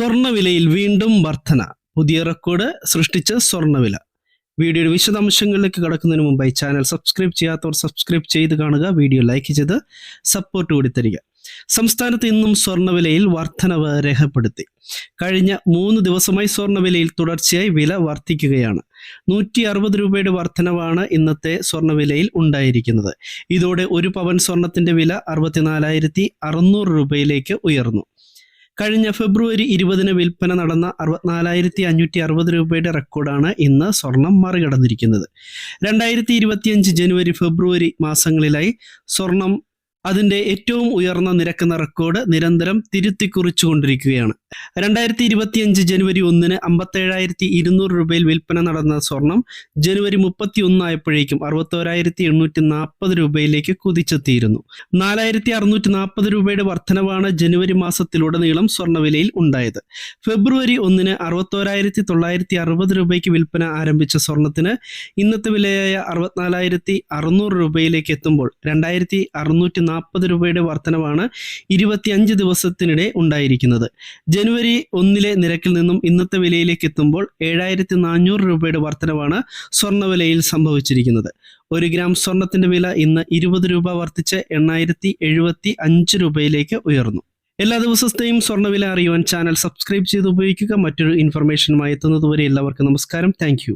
സ്വർണവിലയിൽ വീണ്ടും വർധന പുതിയ റെക്കോർഡ് സൃഷ്ടിച്ച സ്വർണവില വീഡിയോയുടെ വിശദാംശങ്ങളിലേക്ക് കടക്കുന്നതിന് മുമ്പായി ചാനൽ സബ്സ്ക്രൈബ് ചെയ്യാത്തവർ സബ്സ്ക്രൈബ് ചെയ്ത് കാണുക വീഡിയോ ലൈക്ക് ചെയ്ത് സപ്പോർട്ട് കൂടി തരിക. സംസ്ഥാനത്ത് ഇന്നും സ്വർണവിലയിൽ വർധനവ് രേഖപ്പെടുത്തി. കഴിഞ്ഞ മൂന്ന് ദിവസമായി സ്വർണവിലയിൽ തുടർച്ചയായി വില വർദ്ധിക്കുകയാണ്. നൂറ്റി അറുപത് രൂപയുടെ വർധനവാണ് ഇന്നത്തെ സ്വർണവിലയിൽ ഉണ്ടായിരിക്കുന്നത്. ഇതോടെ ഒരു പവൻ സ്വർണത്തിന്റെ വില അറുപത്തിനാലായിരത്തി അറുന്നൂറ് രൂപയിലേക്ക് ഉയർന്നു. കഴിഞ്ഞ ഫെബ്രുവരി ഇരുപതിന് വിൽപ്പന നടന്ന അറുപത്തിനാലായിരത്തി അഞ്ഞൂറ്റി അറുപത് രൂപയുടെ റെക്കോർഡാണ് ഇന്ന് സ്വർണം മറികടന്നിരിക്കുന്നത്. രണ്ടായിരത്തി ഇരുപത്തിയഞ്ച് ജനുവരി ഫെബ്രുവരി മാസങ്ങളിലായി സ്വർണം അതിന്റെ ഏറ്റവും ഉയർന്ന നിരക്കുന്ന റെക്കോർഡ് നിരന്തരം തിരുത്തി കുറിച്ചുകൊണ്ടിരിക്കുകയാണ് രണ്ടായിരത്തി ഇരുപത്തിയഞ്ച് ജനുവരി ഒന്നിന് അമ്പത്തേഴായിരത്തി ഇരുന്നൂറ് രൂപയിൽ വിൽപ്പന നടന്ന സ്വർണം ജനുവരി മുപ്പത്തി ഒന്നായപ്പോഴേക്കും അറുപത്തോരായിരത്തി എണ്ണൂറ്റി നാൽപ്പത് രൂപയിലേക്ക് കുതിച്ചെത്തിയിരുന്നു. നാലായിരത്തി അറുന്നൂറ്റി നാൽപ്പത് രൂപയുടെ വർധനവാണ് ജനുവരി മാസത്തിലുടനീളം സ്വർണവിലയിൽ ഉണ്ടായത്. ഫെബ്രുവരി ഒന്നിന് അറുപത്തോരായിരത്തി തൊള്ളായിരത്തി അറുപത് രൂപയ്ക്ക് വിൽപ്പന ആരംഭിച്ച സ്വർണത്തിന് ഇന്നത്തെ വിലയായ അറുപത്തിനാലായിരത്തി അറുന്നൂറ് രൂപയിലേക്ക് എത്തുമ്പോൾ രണ്ടായിരത്തി അറുന്നൂറ്റി നാൽപ്പത് രൂപയുടെ വർധനവാണ് ഇരുപത്തിയഞ്ച് ദിവസത്തിനിടെ ഉണ്ടായിരിക്കുന്നത്. ജനുവരി ഒന്നിലെ നിരക്കിൽ നിന്നും ഇന്നത്തെ വിലയിലേക്ക് എത്തുമ്പോൾ ഏഴായിരത്തി നാനൂറ് രൂപയുടെ വർധനവാണ് സ്വർണവിലയിൽ സംഭവിച്ചിരിക്കുന്നത്. ഒരു ഗ്രാം സ്വർണത്തിന്റെ വില ഇന്ന് ഇരുപത് രൂപ വർദ്ധിച്ച് എണ്ണായിരത്തി എഴുപത്തി അഞ്ച് രൂപയിലേക്ക് ഉയർന്നു. എല്ലാ ദിവസത്തെയും സ്വർണവില അറിയുവാൻ ചാനൽ സബ്സ്ക്രൈബ് ചെയ്ത് ഉപയോഗിക്കുക. മറ്റൊരു ഇൻഫർമേഷനുമായി എത്തുന്നതുവരെ എല്ലാവർക്കും നമസ്കാരം. താങ്ക്